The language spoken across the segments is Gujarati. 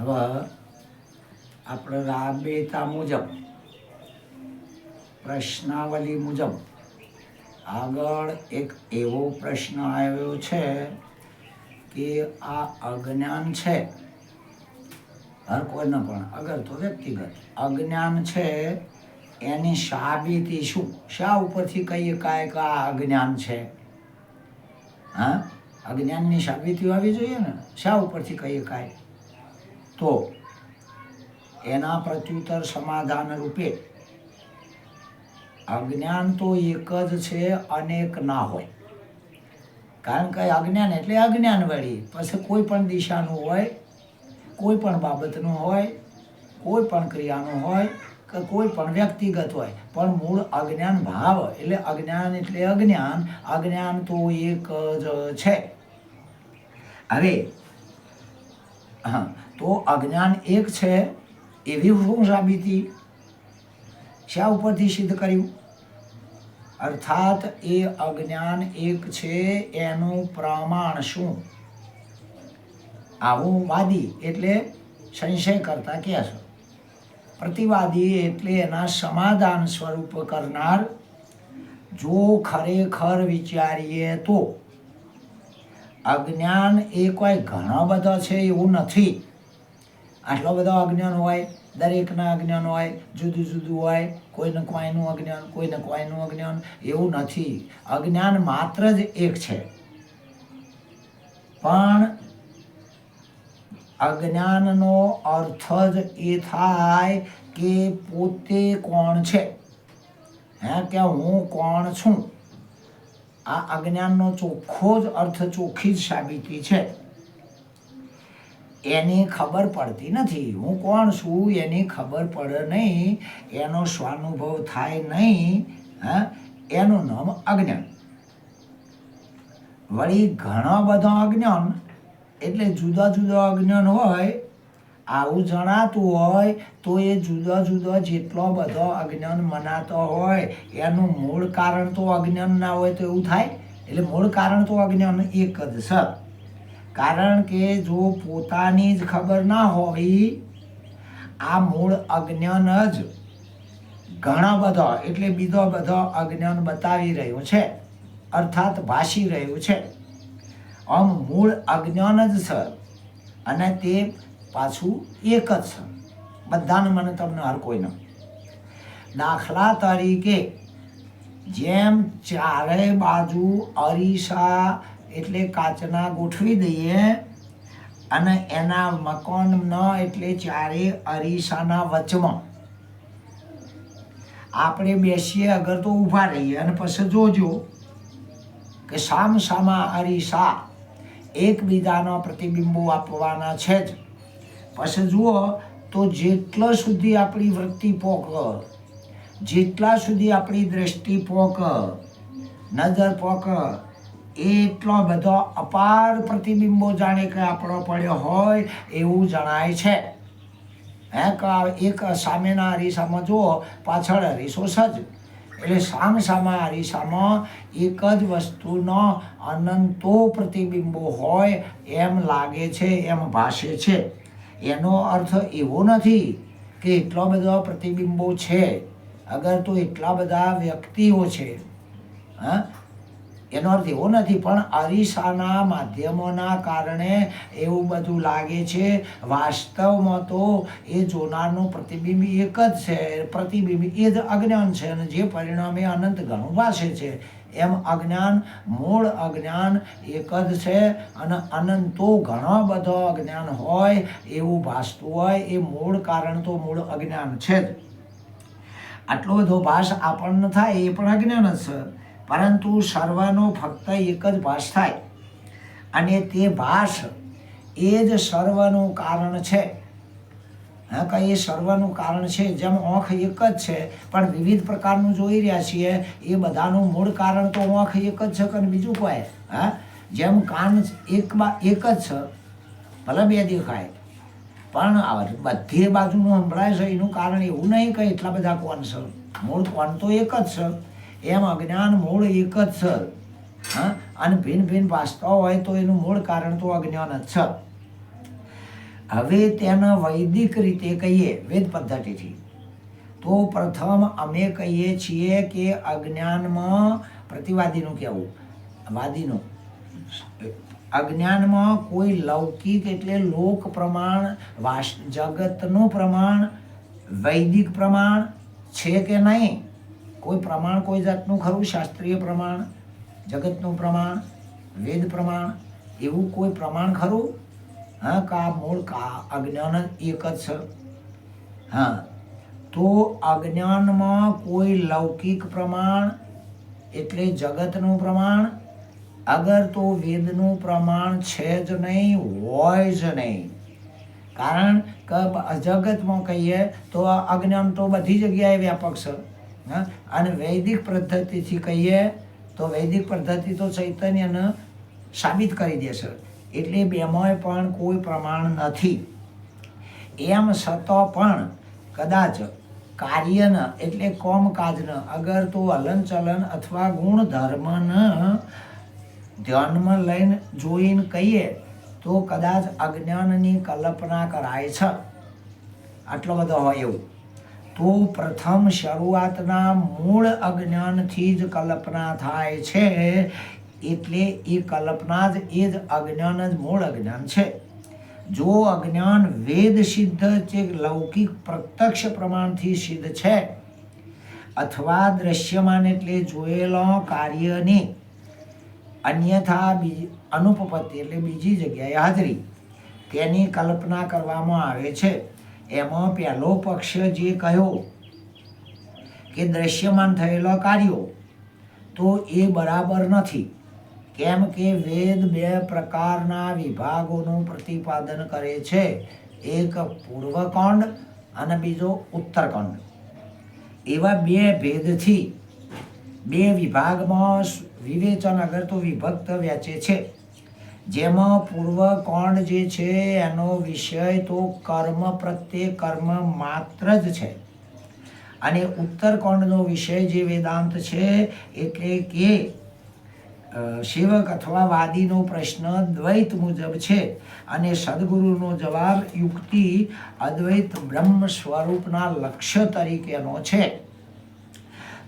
હવે આપણે રાબેતા મુજબ, પ્રશ્નાવલી મુજબ આગળ એક એવો પ્રશ્ન આવ્યો છે કે આ અજ્ઞાન છે. હર કોઈને પણ, અગર તો વ્યક્તિગત. અજ્ઞાન છે એની સાબિતી શું? શા ઉપરથી કહીએ કાંઈ કે આ અજ્ઞાન છે? હા? અજ્ઞાનની સાબિતી આવી જોઈએ ને? શા ઉપરથી કહીએ કાંઈ? તો એના પ્રત્યુત્તર સમાધાન રૂપે અજ્ઞાન તો એક જ છે, અનેક ના હોય. કારણ કે અજ્ઞાન એટલે અજ્ઞાન વળી. પછી કોઈ પણ દિશાનું હોય, કોઈ પણ બાબતનું હોય, કોઈ પણ ક્રિયાનું હોય કે કોઈ પણ વ્યક્તિગત હોય. પણ મૂળ અજ્ઞાન ભાવ એટલે અજ્ઞાન એટલે અજ્ઞાન. અજ્ઞાન તો એક જ છે. હવે, હા તો અજ્ઞાન એક છે, એવી શું સાબિતી શા ઉપરથી સિદ્ધ કર્યું? અર્થાત એ અજ્ઞાન એક છે, એનું પ્રમાણ શું? આવું વાદી એટલે સંશય કરતા કહે છે પ્રતિવાદી એટલે એના સમાધાન સ્વરૂપ કરનાર જો ખરેખર વિચારીએ તો. અજ્ઞાન એ કોઈ ઘણો બધો છે એવું નથી. આટલો બધો અજ્ઞાન હોય, દરેકના અજ્ઞાન હોય, જુદું જુદું હોય, કોઈને કોઈનું અજ્ઞાન, કોઈને કોઈનું અજ્ઞાન, એવું નથી. અજ્ઞાન માત્ર જ એક છે. પણ અજ્ઞાનનો અર્થ જ એ થાય કે પોતે કોણ છે. હે, કે હું કોણ છું? આ અજ્ઞાનનો ચોખ્ખો જ અર્થ ચોખ્ખી જ સાબિતી છે. એની ખબર પડતી નથી. હું કોણ છું એની ખબર પડે નહીં. એનો સ્વાનુભવ થાય નહીં. હા? એનું નામ અજ્ઞાન. વળી ઘણો બધો અજ્ઞાન, એટલે જુદા જુદા અજ્ઞાન હોય, આવું જણાતું હોય, તો એ જુદા જુદા જેટલો બધો અજ્ઞાન મનાતો હોય, એનું મૂળ કારણ તો અજ્ઞાન ના હોય તો એવું થાય? એટલે મૂળ કારણ તો અજ્ઞાન એક જ છે. કારણ કે જો પોતાની જ ખબર ના હોય, આ મૂળ અજ્ઞાન જ ઘણા બધા, એટલે બીજો બધો અજ્ઞાન બતાવી રહ્યો છે, અર્થાત ભાષી રહ્યું છે. આમ મૂળ અજ્ઞાન જ છે અને તે પાછું એક જ છે. બધાને મને તમને હર કોઈને. દાખલા તરીકે, જેમ ચારે બાજુ અરીસા એટલે કાચના ગોઠવી દઈએ અને એના મકાન એટલે ચારે અરીસાના વચમાં. આપણે બેસીએ અગર તો ઊભા રહીએ અને પછી જોજો કે સામ સામા અરીસા એકબીજાના પ્રતિબિંબો આપવાના છે જ. પછી જુઓ તો જેટલા સુધી આપણી વૃત્તિ પોક, જેટલા સુધી આપણી દ્રષ્ટિ પોક, નજર પોક એટલો બધો અપાર પ્રતિબિંબો જાણે કે આપણો પડ્યો હોય એવું જણાય છે. હે એક સામેના અરીસામાં જુઓ, પાછળ અરીસો સજ એટલે સામ સામા અરીસામાં એક જ વસ્તુનો અનંતો પ્રતિબિંબો હોય એમ લાગે છે, એમ ભાષે છે. એનો અર્થ એવો નથી કે એટલો બધો પ્રતિબિંબો છે. અગર તો એટલા બધા વ્યક્તિઓ છે, હા એનો અર્થ એવો નથી, પણ અરીસાના માધ્યમોના કારણે એવું બધું લાગે છે, વાસ્તવમાં તો એ જોનારનું પ્રતિબિંબ એક જ છે, પ્રતિબિંબ એ જ અજ્ઞાન છે અને જે પરિણામે અનંત ઘણું ભાષે છે. એમ અજ્ઞાન, મૂળ અજ્ઞાન એક જ છે અને અનંતો ઘણો બધો અજ્ઞાન હોય, એવું ભાસતું હોય, એ મૂળ કારણ તો મૂળ અજ્ઞાન છે જ. આટલો બધો ભાસ આપણને થાય એ પણ અજ્ઞાન જ છે. પરંતુ સર્વનો ફક્ત એક જ ભાસ થાય. અને તે ભાસ એ જ સર્વનું કારણ છે. હા કે એ સર્વનું કારણ છે? જેમ ઓંખ એક જ છે, પણ વિવિધ પ્રકારનું જોઈ રહ્યા છીએ, એ બધાનું મૂળ કારણ તો ઓંખ એક જ છે કે બીજું કોઈ? હા, જેમ કાન એકમાં એક જ છે, ભલે બે દેખાય. પણ બધી બાજુનું સંભળાય છે, એનું કારણ એવું નહીં કે એટલા બધા કોણ છે. મૂળ કોણ તો એક જ છે. એમ અજ્ઞાન મૂળ એક જ છે. હા? અને ભિન્ન ભિન્ન વાસ્તવ હોય તો એનું મૂળ કારણ તો અજ્ઞાન જ છે. હવે તેના વૈદિક રીતે કહીએ, વેદ પદ્ધતિથી. તો પ્રથમ અમે કહીએ છીએ કે અજ્ઞાનમાં પ્રતિવાદીનું કહેવું, વાદીનું. અજ્ઞાનમાં કોઈ લૌકિક એટલે લોક પ્રમાણ, વાસ, જગતનું પ્રમાણ, વૈદિક પ્રમાણ છે કે નહીં? કોઈ પ્રમાણ કોઈ જાતનું ખરું? શાસ્ત્રીય પ્રમાણ, જગતનું પ્રમાણ, વેદ પ્રમાણ, એવું કોઈ પ્રમાણ ખરું? હા, કા મૂળ, કા અજ્ઞાન એક જ છે. હા, તો અજ્ઞાનમાં કોઈ લૌકિક પ્રમાણ એટલે જગતનું પ્રમાણ? અગર તો વેદનું પ્રમાણ છે જ નહીં, હોય જ નહીં. કારણ કે જગતમાં કહીએ તો અજ્ઞાન તો બધી જગ્યાએ વ્યાપક છે. હા? અને વૈદિક પદ્ધતિથી કહીએ તો વૈદિક પદ્ધતિ તો ચૈતન્યને સાબિત કરી દેશે એટલે બેમાંય પણ કોઈ પ્રમાણ નથી. એમ છતાં પણ કદાચ કાર્યન એટલે કોમકાજન, અગર તો હલનચલન અથવા ગુણધર્મન ધ્યાનમાં લઈને જોઈને કહીએ તો કદાચ અજ્ઞાનની કલ્પના કરાય છે. આટલો બધો હોય એવું. તો પ્રથમ શરૂઆતના મૂળ અજ્ઞાનથી જ કલ્પના થાય છે. એટલે એ કલ્પના જ, એ જ અજ્ઞાન જ મૂળ અજ્ઞાન છે. જો અજ્ઞાન વેદ સિદ્ધ છે લૌકિક પ્રત્યક્ષ પ્રમાણથી સિદ્ધ છે, અથવા દ્રશ્યમાન એટલે જોયેલો કાર્યની અન્યથા બીજી, અનુપપત્તિ એટલે બીજી જગ્યાએ હાજરી, તેની કલ્પના કરવામાં આવે છે. એમાં પહેલો પક્ષ જે કહ્યો કે દ્રશ્યમાન થયેલા કાર્યો, તો એ બરાબર નથી. કેમ કે વેદ બે પ્રકારના વિભાગોનું પ્રતિપાદન કરે છે. એક પૂર્વકોંડ અને બીજો ઉત્તરકોંડ. એવા બે ભેદથી બે વિભાગમાં વિવેચન અગર તો વિભક્ત વ્યાચે છે. જેમાં પૂર્વકોંડ જે છે, એનો વિષય તો કર્મ પ્રત્યે કર્મ માત્ર જ છે. અને ઉત્તરકોંડનો વિષય જે વેદાંત છે, એટલે કે સેવક અથવા વાદીનો પ્રશ્ન દ્વૈત મુજબ છે. અને સદગુરુનો જવાબ યુક્તિ અદ્વૈત બ્રહ્મ સ્વરૂપના લક્ષ્ય તરીકેનો છે.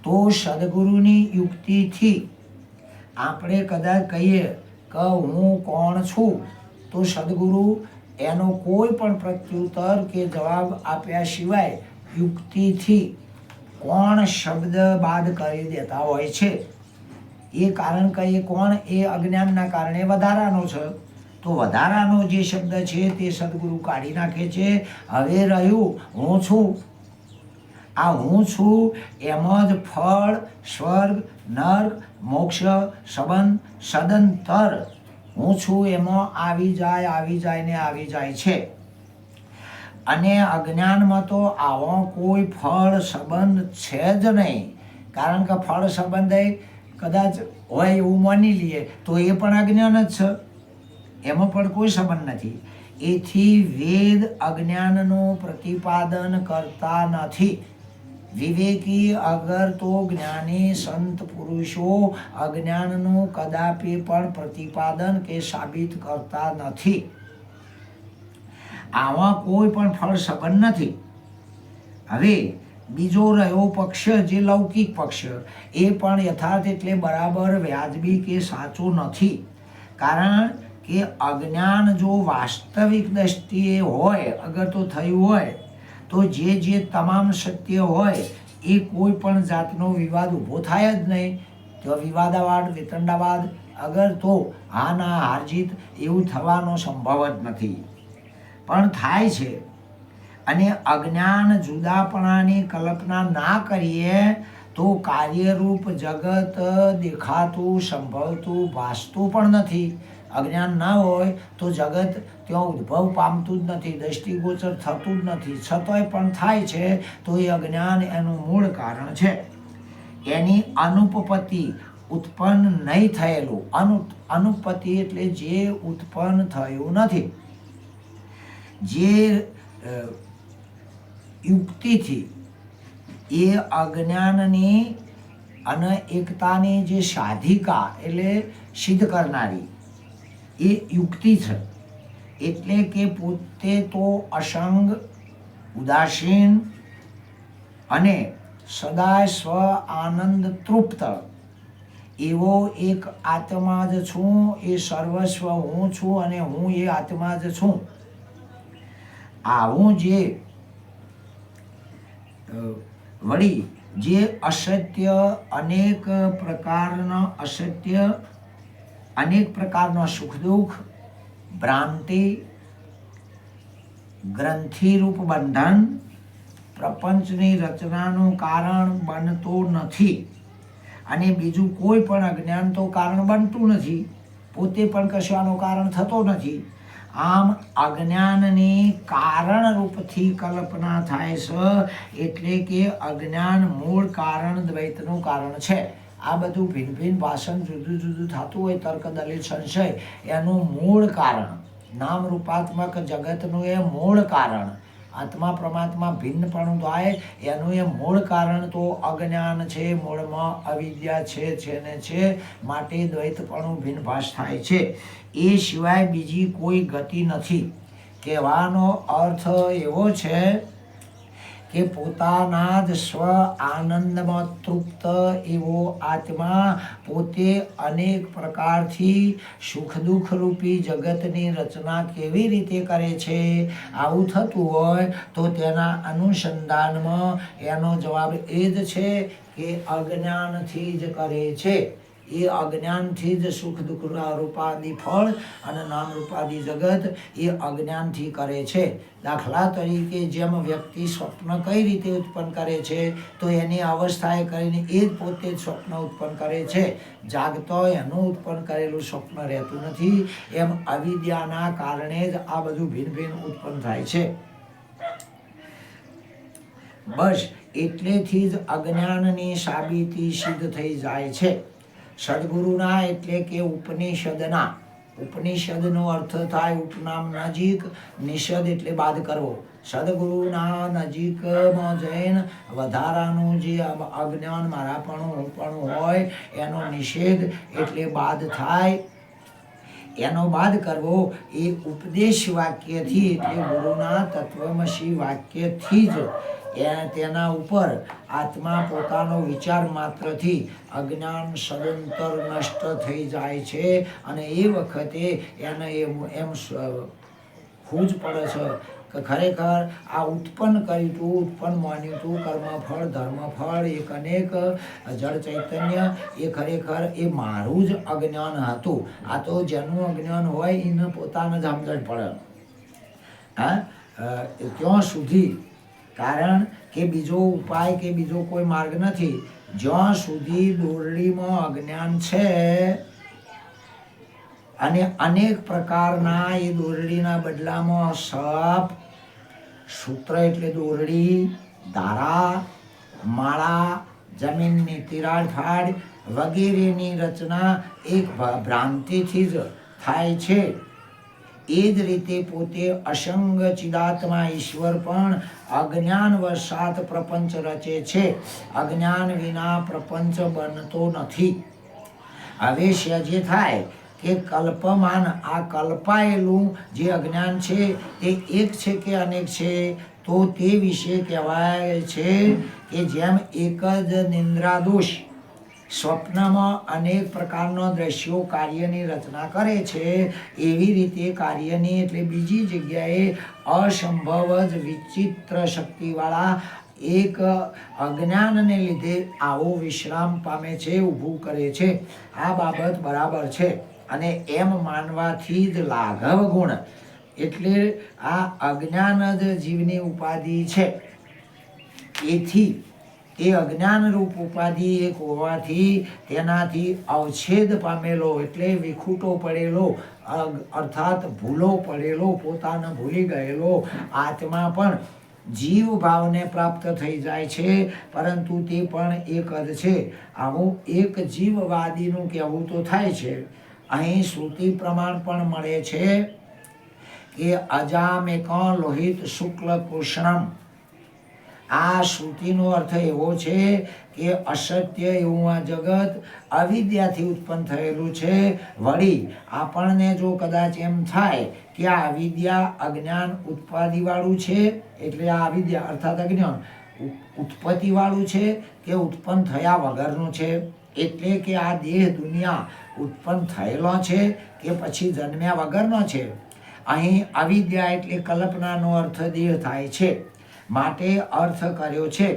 તો સદગુરુની યુક્તિથી આપણે કદાચ કહીએ કે હું કોણ છું? તો સદગુરુ એનો કોઈ પણ પ્રત્યુત્તર કે જવાબ આપ્યા સિવાય યુક્તિથી કોણ શબ્દ બાદ કરી દેતા હોય છે? એ કારણ કે એ કોણ? એ અજ્ઞાનના કારણે વધારાનો છે. તો વધારાનો જે શબ્દ છે તે સદગુરુ કાઢી નાખે છે. હવે રહ્યું હું છું. આ હું છું એમ જ ફળ, સ્વર્ગ, નર્ક મોક્ષ, સંબંધ સદંતર હું છું એમાં આવી જાય આવી જાય ને આવી જાય છે. અને અજ્ઞાનમાં તો આવો કોઈ ફળ, સંબંધ છે જ નહીં. કારણ કે ફળ, સંબંધ કદાચ હોય એવું માની લઈએ, તો એ પણ અજ્ઞાન જ છે. એમાં પણ કોઈ સંબંધ નથી. એથી વેદ અજ્ઞાનનું પ્રતિપાદન કરતા નથી. વિવેકી અગર તો જ્ઞાની સંત પુરુષો અજ્ઞાનનું કદાપી પણ પ્રતિપાદન કે સાબિત કરતા નથી. આવા કોઈ પણ ફળ સંબંધ નથી. હવે બીજો રહ્યો પક્ષ જે લૌકિક પક્ષ એ પણ યથાર્થ એટલે બરાબર વ્યાજબી કે સાચું નથી. કારણ કે અજ્ઞાન જો વાસ્તવિક દ્રષ્ટિએ હોય, અગર તો થયું હોય તો જે જે તમામ સત્ય હોય, એ કોઈ પણ જાતનો વિવાદ ઊભો થાય જ નહીં. તો વિવાદાવાદ, વિતંડાવાદ, અગર તો હા ના હારજીત એવું થવાનો સંભવ જ નથી. પણ થાય છે. અને અજ્ઞાન જુદાપણાની કલ્પના ના કરીએ, તો કાર્યરૂપ જગત દેખાતું, સંભવતું, ભાસતું પણ નથી. અજ્ઞાન ના હોય, તો જગત ત્યાં ઉદ્ભવ પામતું જ નથી દ્રષ્ટિગોચર થતું જ નથી. છતાંય પણ થાય છે, તો એ અજ્ઞાન એનું મૂળ કારણ છે. એની અનુપપતિ ઉત્પન્ન નહીં થયેલું. અનુ અનુપતિ એટલે જે ઉત્પન્ન થયું નથી. જે યુક્તિથી એ અજ્ઞાનની અને એકતાની જે સાધિકા એટલે સિદ્ધ કરનારી એ યુક્તિ છે. એટલે કે પોતે તો અસંગ, ઉદાસીન અને સદાય સ્વ આનંદ તૃપ્ત. એવો એક આત્મા જ છું, એ સર્વસ્વ હું છું અને હું એ આત્મા જ છું. આવું જે વળી જે અસત્ય અનેક પ્રકારના અસત્ય, અનેક પ્રકારના સુખ દુઃખ ભ્રાંતિ, ગ્રંથિરૂપ બંધન, પ્રપંચની રચનાનું કારણ બનતું નથી. અને બીજું કોઈ પણ અજ્ઞાન તો કારણ બનતું નથી. પોતે પણ કશાનું કારણ થતો નથી. આમ અજ્ઞાનની કારણરૂપથી કલ્પના થાય છે, એટલે કે અજ્ઞાન મૂળ કારણ દ્વૈતનું કારણ છે. આ બધું ભિન્ન ભિન્ન ભાષણ જુદું જુદું થતું હોય તર્ક દલિત સંશય, એનું મૂળ કારણ. નામ રૂપાત્મક જગતનું એ મૂળ કારણ. આત્મા પરમાત્મા ભિન્નપણું થાય, એનું એ મૂળ કારણ તો અજ્ઞાન છે, મૂળમાં અવિદ્યા છે છે ને છે, માટે દ્વૈતપણું ભિન્નભાસ થાય છે. એ સિવાય બીજી કોઈ ગતિ નથી. કહેવાનો અર્થ એવો છે કે પોતાના જ સ્વ આનંદમાં તૃપ્ત એવો આત્મા પોતે અનેક પ્રકારથી સુખ દુઃખ રૂપી જગતની રચના કેવી રીતે કરે છે? આવું થતું હોય તો તેના અનુસંધાનમાં એનો જવાબ એ જ છે કે અજ્ઞાનથી જ કરે છે. એ અજ્ઞાનથી જ સુખ દુઃખ રૂપાદી ફળ અને નામ રૂપાદી જગત એ અજ્ઞાનથી કરે છે. દાખલા તરીકે જેમ વ્યક્તિ સ્વપ્ન કઈ રીતે ઉત્પન્ન કરે છે, તો એની અવસ્થાએ કરીને એ જ પોતે જ સ્વપ્ન ઉત્પન્ન કરે છે. જાગતો એનું ઉત્પન્ન કરેલું સ્વપ્ન રહેતું નથી. એમ અવિદ્યાના કારણે જ આ બધું ભિન્ન ભિન્ન ઉત્પન્ન થાય છે. બસ, એટલેથી જ અજ્ઞાનની સાબિતી સિદ્ધ થઈ જાય છે. સદગુરુના એટલે કે ઉપનિષદના. ઉપનિષદનો અર્થ થાય ઉપનામ નજીક, નિષદ એટલે બાદ કરવો. સદગુરુના નજીકમાં જઈને વધારાનું જે અજ્ઞાન મારાપણું પણ હોય, એનો નિષેધ એટલે બાદ થાય. એનો બાદ કરવો એ ઉપદેશ વાક્યથી, એટલે ગુરુના તત્વમસી વાક્યથી જ. એ તેના ઉપર આત્મા પોતાનો વિચાર માત્રથી અજ્ઞાન સદંતર નષ્ટ થઈ જાય છે અને એ વખતે એને એમ એમ સ- ખુજ પડે છે. કે ખરેખર આ ઉત્પન્ન કર્યું તું, ઉત્પન્ન માન્યું તું, કર્મફળ, ધર્મફળ, એક અનેક, જળ ચૈતન્ય, એ ખરેખર એ મારું જ અજ્ઞાન હતું. આ તો જેનું અજ્ઞાન હોય એને પોતાને જ સમજણ પડે. હા? ત્યાં સુધી, કારણ કે બીજો ઉપાય કે બીજો કોઈ માર્ગ નથી, જ્યાં સુધી દોરડીમાં અજ્ઞાન છે અને અનેક પ્રકારના એ દોરડીના બદલામાં સપ સૂત્ર એટલે દોરડી દારા માળા, જમીનની તિરાડ ફાડ, વગેરેની રચના એક ભ્રાંતિથી જ થાય છે. એ જ રીતે પોતે અસંગ ચિદાત્મા ઈશ્વર પણ અજ્ઞાન વશાત પ્રપંચ રચે છે. અજ્ઞાન વિના પ્રપંચ બનતો નથી. હવે જે થાય કે કલ્પમાન આ કલ્પાયેલું જે અજ્ઞાન છે તે એક છે કે અનેક છે, તો તે વિશે કહેવાય છે કે જેમ એક જ નિંદ્રા દોષ સ્વપ્નમાં અનેક પ્રકારના દ્રશ્યો કાર્યની રચના કરે છે, એવી રીતે કાર્યની એટલે બીજી જગ્યાએ અસંભવ જ વિચિત્ર શક્તિવાળા એક અજ્ઞાનને લીધે આવો વિશ્રામ પામે છે, ઊભું કરે છે. આ બાબત બરાબર છે. અને એમ માનવાથી જ લાઘવ ગુણ. એટલે આ અજ્ઞાન જ જીવની ઉપાધિ છે. એથી એ અજ્ઞાન રૂપ ઉપાધિ એક હોવાથી તેનાથી અવછેદ પામેલો એટલે વિખૂટો પડેલો અર્થાત ભૂલો પડેલો, પોતાને ભૂલી ગયેલો. આત્મા પણ જીવ ભાવને પ્રાપ્ત થઈ જાય છે, પરંતુ તે પણ એક જ છે. આવું એક જીવવાદીનું કહેવું તો થાય છે. અહીં શ્રુતિ પ્રમાણ પણ મળે છે કે અજામેક લોહિત શુક્લ કૃષ્ણમ. આ શ્રુતિનો અર્થ એવો છે કે અસત્ય એવું આ જગત અવિદ્યાથી ઉત્પન્ન થયેલું છે. વળી, આપણને જો કદાચ એમ થાય કે આ અવિદ્યા અજ્ઞાન ઉત્પાદિવાળું છે, એટલે આ અવિદ્યા અર્થાત અજ્ઞાન ઉત્પત્તિવાળું છે કે ઉત્પન્ન થયા વગરનું છે. એટલે કે આ દેહ દુનિયા ઉત્પન્ન થયેલો છે કે પછી જન્મ્યા વગરનો છે. અહીં અવિદ્યા એટલે કલ્પનાનો અર્થ દેહ થાય છે. માટે અર્થ કર્યો છે.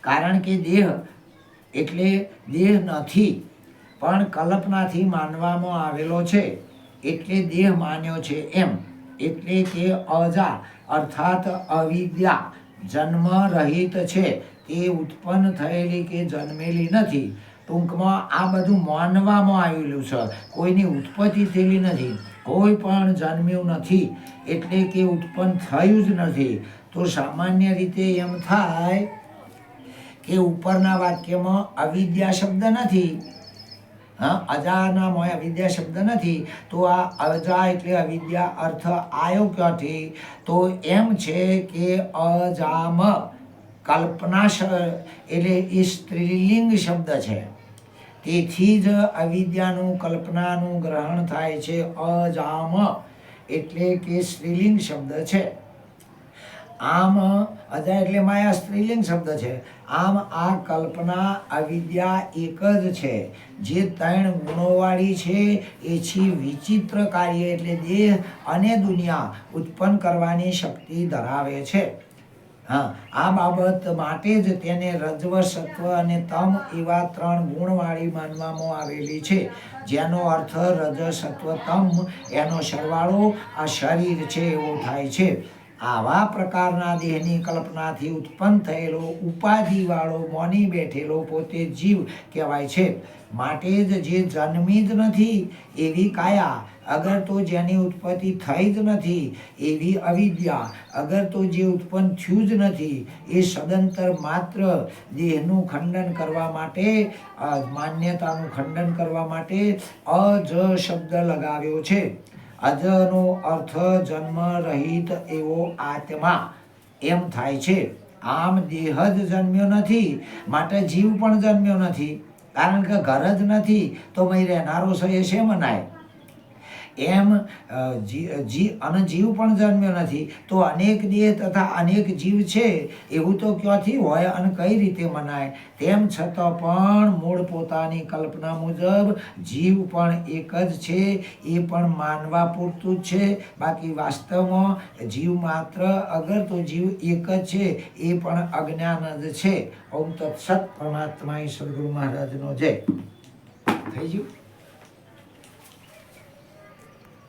કારણ કે દેહ એટલે દેહ નથી, પણ કલ્પનાથી માનવામાં આવેલો છે. એટલે દેહ માન્યો છે એમ. એટલે કે અજા, અર્થાત અવિદ્યા જન્મ રહિત છે. તે ઉત્પન્ન થયેલી કે જન્મેલી નથી. ટૂંકમાં આ બધું માનવામાં આવેલું છે. કોઈની ઉત્પત્તિ થયેલી નથી. કોઈ પણ જન્મ્યું નથી. એટલે કે ઉત્પન્ન થયું જ નથી. તો સામાન્ય રીતે એમ થાય કે ઉપરના વાક્યમાં અવિદ્યા શબ્દ નથી. હા અજાના મોય અવિદ્યા શબ્દ નથી. તો આ અજા એટલે અવિદ્યા અર્થ આવ્યો ક્યાંથી? તો એમ છે કે અજામ કલ્પના એટલે એ સ્ત્રીલિંગ શબ્દ છે. તેથી જ અવિદ્યાનું, કલ્પનાનું ગ્રહણ થાય છે. અજામ એટલે કે સ્ત્રીલિંગ શબ્દ છે. આમ, અજા એટલે માયા સ્ત્રીલિંગ શબ્દ છે. આમ, આ કલ્પના, અવિદ્યા એક જ છે. જે ત્રણ ગુણોવાળી છે એ છે વિચિત્ર કાર્ય એટલે દેહ અને દુનિયા ઉત્પન્ન કરવાની શક્તિ ધરાવે છે. હા, આ બાબત માટે જ તેને રજ્વ સત્વ અને તમ એવા ત્રણ ગુણવાળી માનવામાં આવેલી છે, જેનો અર્થ રજ સત્વ તમ, એનો સરવાળો આ શરીર છે, એવો થાય છે. આવા પ્રકારના દેહની કલ્પનાથી ઉત્પન્ન થયેલો ઉપાધિવાળો મોની બેઠેલો પોતે જીવ કહેવાય છે. માટે જ જે જન્મી જ નથી એવી કાયા, અગર તો જેની ઉત્પત્તિ થઈ જ નથી એવી અવિદ્યા, અગર તો જે ઉત્પન્ન થયું જ નથી એ સદંતર માત્ર દેહનું ખંડન કરવા માટે માન્યતાનું ખંડન કરવા માટે અજ શબ્દ લગાવ્યો છે. અજનો અર્થ જન્મ રહિત એવો આત્મા. એમ થાય છે. આમ દેહ જ જન્મ્યો નથી, માટે જીવ પણ જન્મ્યો નથી. કારણ કે ઘર જ નથી, તો મય રહેનારો છે એ છે મનાય એમ જી અને જીવ પણ જન્મ્યો નથી. તો અનેક દેહ તથા અનેક જીવ છે, એવું તો ક્યાંથી હોય અને કઈ રીતે મનાય? તેમ છતાં પણ મૂળ પોતાની કલ્પના મુજબ જીવ પણ એક જ છે, એ પણ માનવા પૂરતું જ છે. બાકી વાસ્તવમાં જીવ માત્ર અગર તો જીવ એક જ છે, એ પણ અજ્ઞાન જ છે. ઓમ તત્સત પરમાત્મા ઈ સદગુરુ મહારાજનો જય. થઈ ગયું?